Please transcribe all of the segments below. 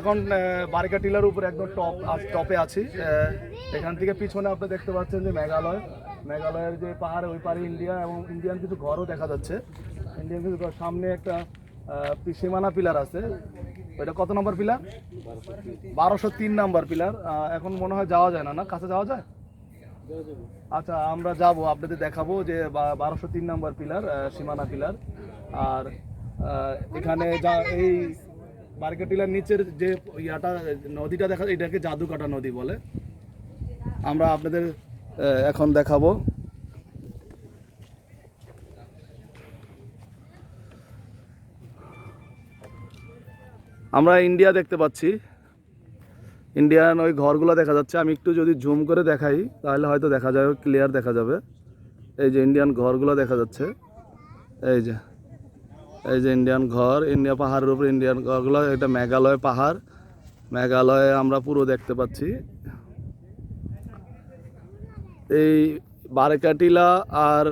এখন বারিকা টিলার উপরে একদম টপ টপে আছি। এখান থেকে পিছনে আপনি দেখতে পাচ্ছেন যে মেঘালয়। মেঘালয়ের যে পাহাড়, ওই পারে ইন্ডিয়া এবং ইন্ডিয়ান কিছু ঘরও দেখা যাচ্ছে। ইন্ডিয়ান কিছু ঘর। সামনে একটা সীমানা পিলার আছে। ওইটা কত নম্বর পিলার? বারোশো তিন নাম্বার পিলার। এখন মনে হয় যাওয়া যায় না না? কাছে যাওয়া যায়? আচ্ছা আমরা যাব, আপনাদের দেখাবো যে বারোশো তিন নাম্বার পিলার সীমানা পিলার। আর এখানে যা এই বারকা টিলার নিচের যে ইয়াটা, নদীটা দেখা, এটাকে জাদুকাটা নদী বলে। আমরা আপনাদের এখন দেখাবো। আমরা ইন্ডিয়া দেখতে পাচ্ছি। ইন্ডিয়ান ওই ঘরগুলো দেখা যাচ্ছে। আমি একটু যদি জুম করে দেখাই, তাহলে হয়তো দেখা যাবে, ক্লিয়ার দেখা যাবে। এই যে ইন্ডিয়ান ঘরগুলো দেখা যাচ্ছে। এই যে। এই যে ইন্ডিয়ান ঘর, ইন্ডিয়া পাহাড়ের উপর ইন্ডিয়ান ঘরগুলো, এটা মেঘালয় পাহাড়। মেঘালয়ে আমরা পুরো দেখতে পাচ্ছি। এই বারেকাটিলা আর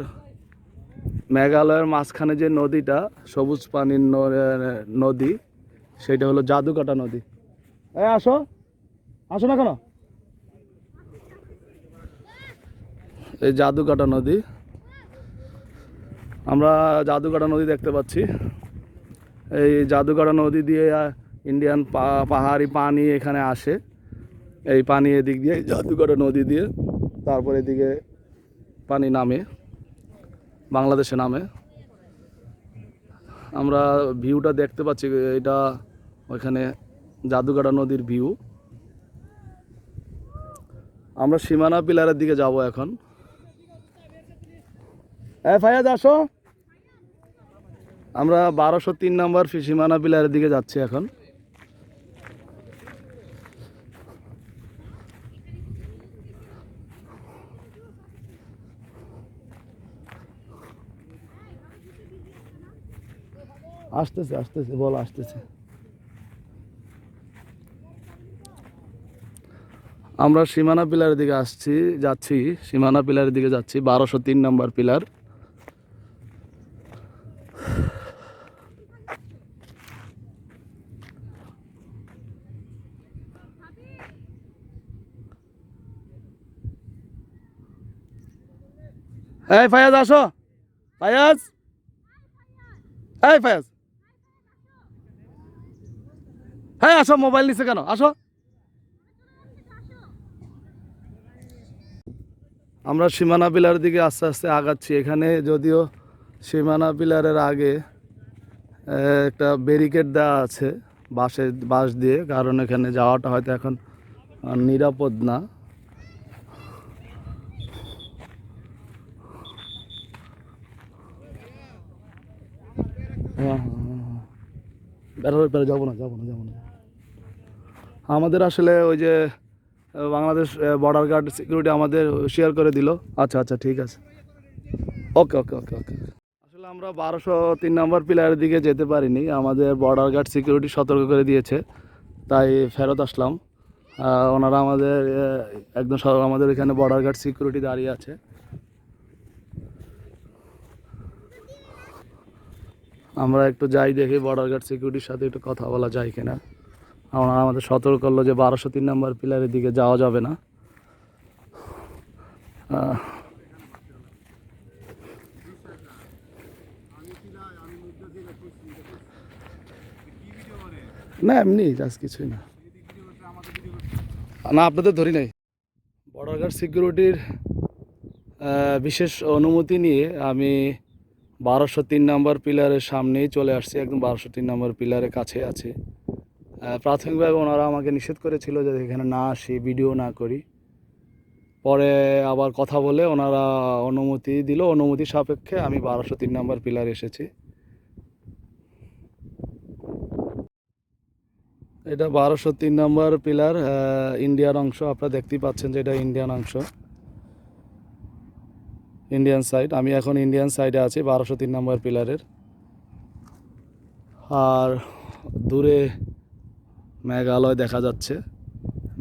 মেঘালয়ের মাঝখানে যে নদীটা, সবুজ পানির নদী, সেটা হলো জাদুকাটা নদী। এই আসো। আসো না কেন? এই জাদুকাটা নদী। আমরা জাদুকাটা নদী দেখতে পাচ্ছি। এই জাদুকাটা নদী দিয়ে ইন্ডিয়ান পাহাড়ি পানি এখানে আসে। এই পানি এদিক দিয়ে জাদুকাটা নদী দিয়ে, তারপর এদিকে পানি নামে, বাংলাদেশে নামে। আমরা ভিউটা দেখতে পাচ্ছি, এটা ওইখানে জাদুকাটা নদীর ভিউ। আমরা সীমানা পিলারের দিকে যাব এখন। হ্যাঁ ফায়াজ, আসো। আমরা বারোশো তিন নম্বর ফি- সীমানা পিলারের দিকে যাচ্ছি এখন। আসতেছে আসতেছে, বল আসতেছে। আমরা সীমানা পিলারের দিকে আসছি, যাচ্ছি, সীমানা পিলারের দিকে যাচ্ছি, বারোশো তিন নম্বর পিলার। এই ফায়াজ, আসো। ফায়াজ? এই ফায়াজ। হ্যাঁ আসো, মোবাইল নিচে কেন? আসো। আমরা সীমানা পিলার দিকে আস্তে আস্তে আগাচ্ছি। এখানে যদিও সীমানা পিলারের আগে একটা ব্যারিকেড দেওয়া আছে বাসে বাস দিয়ে, কারণ এখানে যাওয়াটা হয়তো এখন নিরাপদ না। হ্যাঁ হ্যাঁ হ্যাঁ বেরো যাব না যাব না যাব না। আমাদের আসলে ওই যে বাংলাদেশ বর্ডার গার্ড সিকিউরিটি আমাদের শেয়ার করে দিল। আচ্ছা আচ্ছা ঠিক আছে। ওকে ওকে ওকে ওকে আসলে আমরা বারোশো তিন নম্বর পিলারের দিকে যেতে পারিনি। আমাদের বর্ডার গার্ড সিকিউরিটি সতর্ক করে দিয়েছে। তাই ফেরত আসলাম। ওনারা আমাদের একদম আমাদের এখানে বর্ডার গার্ড সিকিউরিটি দাঁড়িয়ে আছে। আমরা একটু যাই দেখি বর্ডার গার্ড সিকিউরিটির সাথে একটু কথা বলা যায় কিনা। ওনারা আমাদের সতর্ক করল যে বারোশো তিন নম্বর পিলারের দিকে যাওয়া যাবে না। না, এমনি জাস্ট কিছুই না। না, আপনাদের ধরি নাই। বর্ডার গার্ড সিকিউরিটির বিশেষ অনুমতি নিয়ে আমি বারোশো তিন নম্বর পিলারের সামনেই চলে আসছি, একদম বারোশো তিন নম্বর পিলারের কাছে আছে। প্রাথমিকভাবে ওনারা আমাকে নিষেধ করেছিল যে এখানে না আসি, ভিডিও না করি। পরে আবার কথা বলে ওনারা অনুমতি দিল, অনুমতি সাপেক্ষে আমি বারোশো তিন নম্বর পিলার এসেছি। এটা বারোশো তিন নম্বর পিলার ইন্ডিয়ার অংশ, আপনারা দেখতেই পাচ্ছেন যে এটা ইন্ডিয়ান অংশ। ইন্ডিয়ান সাইড আমি এখন ইন্ডিয়ান সাইডে আছি, বারোশো তিন নম্বর পিলারের আর দূরে মেঘালয় দেখা যাচ্ছে।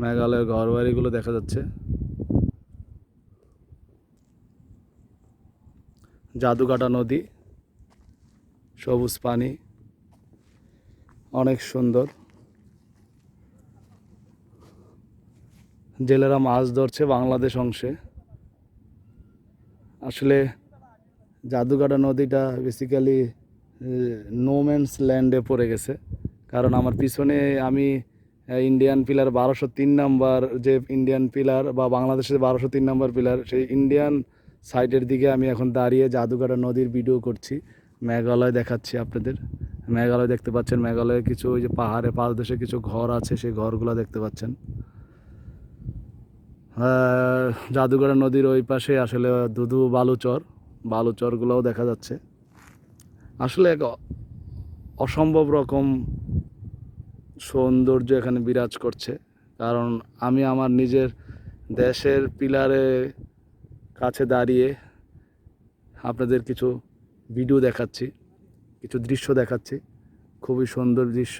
মেঘালয়ের ঘরবাড়িগুলো দেখা যাচ্ছে। জাদুকাটা নদী, সবুজ পানি, অনেক সুন্দর। জেলেরা মাছ ধরছে বাংলাদেশ অংশে। আসলে জাদুকাটা নদীটা বেসিক্যালি নোম্যান্স ল্যান্ডে পড়ে গেছে। কারণ আমার পিছনে আমি ইন্ডিয়ান পিলার বারোশো তিন নাম্বার যে ইন্ডিয়ান পিলার বা বাংলাদেশের বারোশো তিন নাম্বার পিলার সেই ইন্ডিয়ান সাইডের দিকে আমি এখন দাঁড়িয়ে জাদুকাটা নদীর ভিডিও করছি। মেঘালয় দেখাচ্ছি আপনাদের। মেঘালয় দেখতে পাচ্ছেন, মেঘালয়ে কিছু ওই যে পাহাড়ে, পাদদেশে কিছু ঘর আছে, সেই ঘরগুলো দেখতে পাচ্ছেন। জাদুঘরা নদীর ওই পাশে আসলে দুধু বালুচর, বালুচরগুলোও দেখা যাচ্ছে। আসলে এক অসম্ভব রকম সৌন্দর্য এখানে বিরাজ করছে। কারণ আমি আমার নিজের দেশের পিলারে কাছে দাঁড়িয়ে আপনাদের কিছু ভিডিও দেখাচ্ছি, কিছু দৃশ্য দেখাচ্ছি। খুবই সুন্দর দৃশ্য।